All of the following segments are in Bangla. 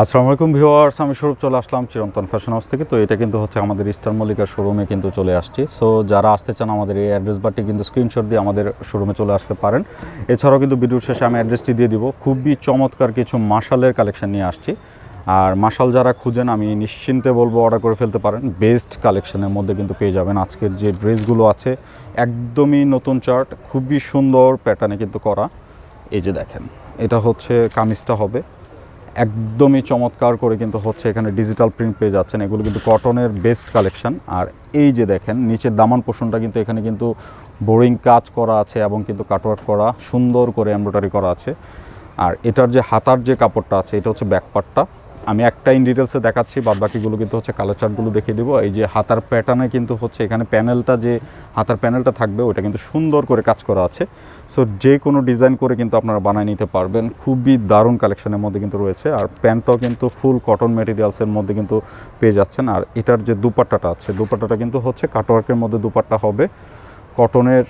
আসসালামু আলাইকুম ভিউয়ার্স, আমি স্বরূপ চলে আসলাম চিরন্তন ফ্যাশন হাউস থেকে। তো এটা কিন্তু হচ্ছে আমাদের ইস্টার মল্লিকার শোরুমে কিন্তু চলে আসছি। সো যারা আসতে চান আমাদের এই অ্যাড্রেস বারটি কিন্তু স্ক্রিনশট দিয়ে আমাদের শোরুমে চলে আসতে পারেন। এছাড়াও কিন্তু ভিডিওর শেষে আমি অ্যাড্রেসটি দিয়ে দিব। খুবই চমৎকার কিছু মাশালের কালেকশন নিয়ে আসছি। আর মাশাল যারা খুঁজেন, আমি নিশ্চিন্তে বলব অর্ডার করে ফেলতে পারেন। বেস্ট কালেকশনের মধ্যে কিন্তু পেয়ে যাবেন। আজকের যে ড্রেসগুলো আছে, একদমই নতুন চার্ট খুবই সুন্দর প্যাটার্নে কিন্তু করা। এই যে দেখেন, এটা হচ্ছে কামিজটা হবে। একদমই চমৎকার করে কিন্তু হচ্ছে এখানে ডিজিটাল প্রিন্ট পেয়ে যাচ্ছেন। এগুলো কিন্তু কটনের বেস্ট কালেকশন আর এই যে দেখেন, নিচের দামান পোষণটা কিন্তু এখানে কিন্তু বোরিং কাজ করা আছে এবং কিন্তু কাটওয়ার্ক করা, সুন্দর করে এমব্রয়ডারি করা আছে। আর এটার যে হাতার যে কাপড়টা আছে, এটা হচ্ছে ব্যাকপার্টটা আমি একটা ইন ডিটেলসে দেখাচ্ছি বাদ বাকিগুলো কিন্তু হচ্ছে কালার চার্টগুলো দেখিয়ে দেবো। এই যে হাতার প্যাটার্নে কিন্তু হচ্ছে এখানে প্যানেলটা যে, হাতার প্যানেলটা থাকবে, ওটা কিন্তু সুন্দর করে কাজ করা আছে। সো যে কোনো ডিজাইন করে কিন্তু আপনারা বানিয়ে নিতে পারবেন। খুবই দারুণ কালেকশনের মধ্যে কিন্তু রয়েছে। আর প্যান্টটাও কিন্তু ফুল কটন মেটেরিয়ালসের মধ্যে কিন্তু পেয়ে যাচ্ছেন। আর এটার যে দুপাট্টাটা আছে, দুপাট্টাটা কিন্তু হচ্ছে কাটওয়ার্কের মধ্যে দুপাট্টা হবে। কটনের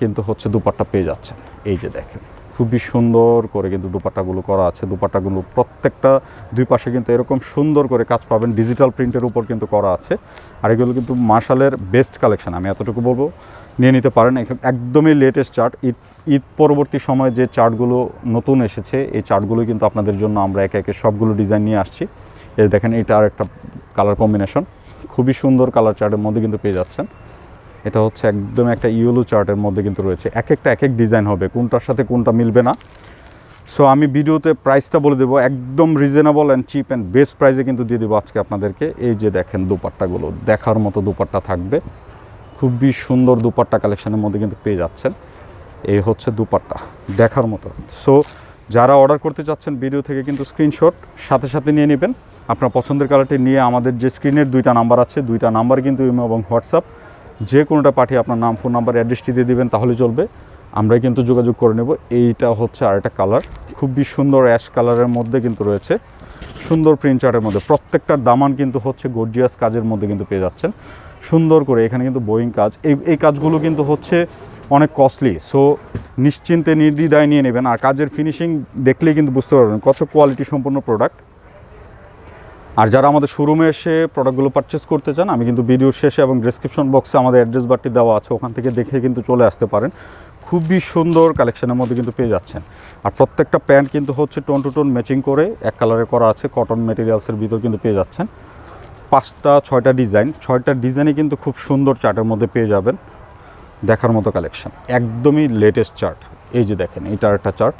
কিন্তু হচ্ছে দুপাট্টা পেয়ে যাচ্ছেন। এই যে দেখেন। খুবই সুন্দর করে কিন্তু দুপাট্টাগুলো করা আছে। দুপাট্টাগুলো প্রত্যেকটা দুই পাশে কিন্তু এরকম সুন্দর করে কাজ পাবেন। ডিজিটাল প্রিন্টের উপর কিন্তু করা আছে। আর এগুলো কিন্তু মার্শালের বেস্ট কালেকশন আমি এতটুকু বলব, নিয়ে নিতে পারেন। একদমই লেটেস্ট চার্ট ঈদ ঈদ পরবর্তী সময়ে যে চার্টগুলো নতুন এসেছে, এই চার্টগুলো কিন্তু আপনাদের জন্য আমরা একে একে সবগুলো ডিজাইন নিয়ে আসছি। এই দেখেন, এটা আর একটা কালার কম্বিনেশন খুবই সুন্দর কালার চার্টের মধ্যে কিন্তু পেয়ে যাচ্ছেন। এটা হচ্ছে একদম একটা ইয়েলো চার্টের মধ্যে কিন্তু রয়েছে। এক একটা এক এক ডিজাইন হবে, কোনটার সাথে কোনটা মিলবে না। সো আমি ভিডিওতে প্রাইসটা বলে দেবো, একদম reasonable and cheap and best প্রাইসে কিন্তু দিয়ে দেবো আজকে আপনাদেরকে। এই যে দেখেন দুপাট্টাগুলো, দেখার মতো দুপাট্টা থাকবে। খুবই সুন্দর দুপাট্টা কালেকশানের মধ্যে কিন্তু পেয়ে যাচ্ছেন। এই হচ্ছে দুপাট্টা, দেখার মতো। সো যারা অর্ডার করতে চাচ্ছেন ভিডিও থেকে কিন্তু স্ক্রিনশট সাথে সাথে নিয়ে নেবেন। আপনার পছন্দের কালারটি নিয়ে আমাদের যে স্ক্রিনের দুইটা নাম্বার আছে, দুইটা নাম্বার কিন্তু ইমো এবং হোয়াটসঅ্যাপ যে কোনোটা পাঠিয়ে আপনার নাম, ফোন নাম্বার, অ্যাড্রেসটি দিয়ে দেবেন, তাহলে চলবে। আমরাই কিন্তু যোগাযোগ করে নেব। এইটা হচ্ছে আর একটা কালার। খুবই সুন্দর অ্যাশ কালারের মধ্যে কিন্তু রয়েছে। সুন্দর প্রিন্ট চার্টের মধ্যে। প্রত্যেকটার দামান কিন্তু হচ্ছে গর্জিয়াস কাজের মধ্যে কিন্তু পেয়ে যাচ্ছেন। সুন্দর করে এখানে কিন্তু বোয়িং কাজ। এই এই কাজগুলো কিন্তু হচ্ছে অনেক কস্টলি সো নিশ্চিন্তে নির্দ্বিধায় নিয়ে নেবেন। আর কাজের ফিনিশিং দেখলেই কিন্তু বুঝতে পারবেন কত কোয়ালিটি সম্পন্ন প্রোডাক্ট আর যারা আমাদের শোরুমে এসে প্রোডাক্টগুলো পারচেস করতে চান, আমি কিন্তু ভিডিওর শেষে এবং ডিসক্রিপশন বক্সে আমাদের অ্যাড্রেস বারটি দেওয়া আছে, ওখান থেকে দেখে কিন্তু চলে আসতে পারেন। খুবই সুন্দর কালেকশনের মধ্যে কিন্তু পেয়ে যাচ্ছেন। আর প্রত্যেকটা প্যান্ট কিন্তু হচ্ছে টোন টু টোন ম্যাচিং করে, এক কালারে করা আছে কটন মেটেরিয়ালসের ভিতর কিন্তু পেয়ে যাচ্ছেন। পাঁচটা, ছয়টা ডিজাইন ছয়টা ডিজাইনই কিন্তু খুব সুন্দর চার্টের মধ্যে পেয়ে যাবেন দেখার মতো কালেকশন একদমই লেটেস্ট চার্ট এই যে দেখেন এটা একটা চার্ট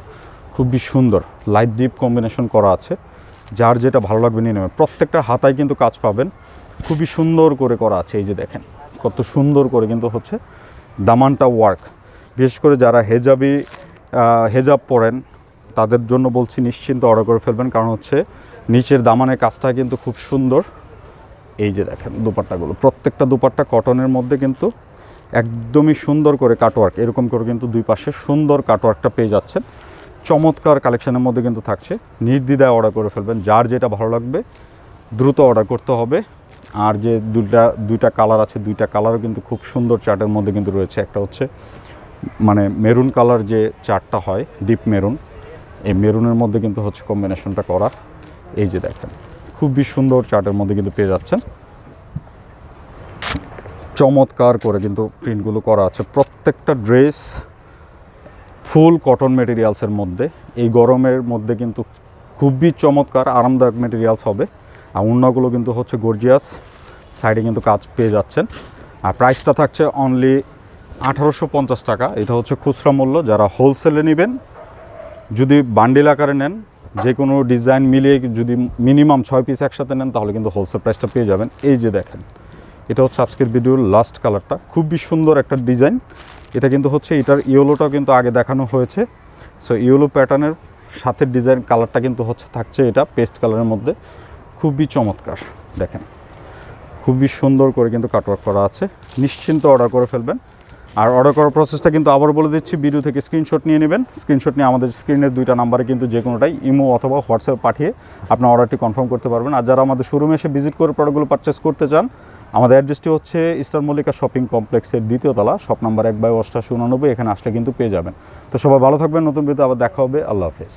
খুবই সুন্দর। লাইট ডিপ কম্বিনেশন করা আছে। যার যেটা ভালো লাগবে নিয়ে নেবেন। প্রত্যেকটা হাতায় কিন্তু কাজ পাবেন। খুবই সুন্দর করে করা আছে এই যে দেখেন, কত সুন্দর করে কিন্তু হচ্ছে দামানটা ওয়ার্ক বিশেষ করে যারা হেজাবি হেজাব পরেন, তাদের জন্য বলছি নিশ্চিন্ত অর্ডার করে ফেলবেন, কারণ হচ্ছে নিচের দামানের কাজটা কিন্তু খুব সুন্দর। এই যে দেখেন দুপাট্টাগুলো, প্রত্যেকটা দুপাট্টা কটনের মধ্যে কিন্তু একদমই সুন্দর করে কাটওয়ার্ক এরকম করে কিন্তু দুই পাশে সুন্দর কাটওয়ার্কটা পেয়ে যাচ্ছেন। চমৎকার কালেকশনের মধ্যে কিন্তু থাকছে। নির্দ্বিধায় অর্ডার করে ফেলবেন, যার যেটা ভালো লাগবে দ্রুত অর্ডার করতে হবে। আর যে দুইটা দুইটা কালার আছে, দুইটা কালারও কিন্তু খুব সুন্দর চার্টের মধ্যে কিন্তু রয়েছে। একটা হচ্ছে মানে মেরুন কালার যে চার্টটা হয় ডিপ মেরুন এই মেরুনের মধ্যে কিন্তু হচ্ছে কম্বিনেশনটা করা। এই যে দেখেন, খুবই সুন্দর চার্টের মধ্যে কিন্তু পেয়ে যাচ্ছেন। চমৎকার করে কিন্তু প্রিন্টগুলো করা আছে। প্রত্যেকটা ড্রেস ফুল কটন মেটেরিয়ালসের মধ্যে। এই গরমের মধ্যে কিন্তু খুবই চমৎকার, আরামদায়ক মেটেরিয়ালস হবে। আর অন্যগুলো কিন্তু হচ্ছে গর্জিয়াস সাইডে কিন্তু কাজ পেয়ে যাচ্ছেন। আর প্রাইসটা থাকছে অনলি আঠারোশো পঞ্চাশ টাকা। এটা হচ্ছে খুচরা মূল্য। যারা হোলসেলে নেবেন, যদি বান্ডিল আকারে নেন যে কোনো ডিজাইন মিলিয়ে যদি মিনিমাম ছয় পিস একসাথে নেন, তাহলে কিন্তু হোলসেল প্রাইসটা পেয়ে যাবেন। এই যে দেখেন, এটা হচ্ছে আজকের ভিডিওর লাস্ট কালারটা খুবই সুন্দর একটা ডিজাইন এটা কিন্তু হচ্ছে, এটার ইয়েলোটাও কিন্তু আগে দেখানো হয়েছে। সো ইয়েলো প্যাটার্নের সাথে ডিজাইন কালারটা কিন্তু হচ্ছে, থাকছে এটা পেস্ট কালারের মধ্যে। খুবই চমৎকার, দেখেন। খুবই সুন্দর করে কিন্তু কাটওয়ার্ক করা আছে। নিশ্চিন্ত অর্ডার করে ফেলবেন। আর অর্ডার করার প্রসেসটা কিন্তু আবার বলে দিচ্ছি ভিডিও থেকে স্ক্রিনশট নিয়ে নেবেন। স্ক্রিনশট নিয়ে আমাদের স্ক্রিনের দুইটা নাম্বারে কিন্তু যে কোনোটাই ইমো অথবা হোয়াটসঅ্যাপে পাঠিয়ে আপনার অর্ডারটি কনফার্ম করতে পারবেন। আর যারা আমাদের শোরুমে এসে ভিজিট করে প্রোডাক্টগুলো পারচেস করতে চান আমাদের অ্যাড্রেসটি হচ্ছে ইস্টার মল্লিকা শপিং কমপ্লেক্সের দ্বিতীয় তলা, শপ নাম্বার এক বাই অষ্টাশি উনানব্বই, এখানে আসলে কিন্তু পেয়ে যাবেন। তো সবাই ভালো থাকবেন, নতুন ভিডিও আবার দেখা হবে। আল্লাহ হাফেজ।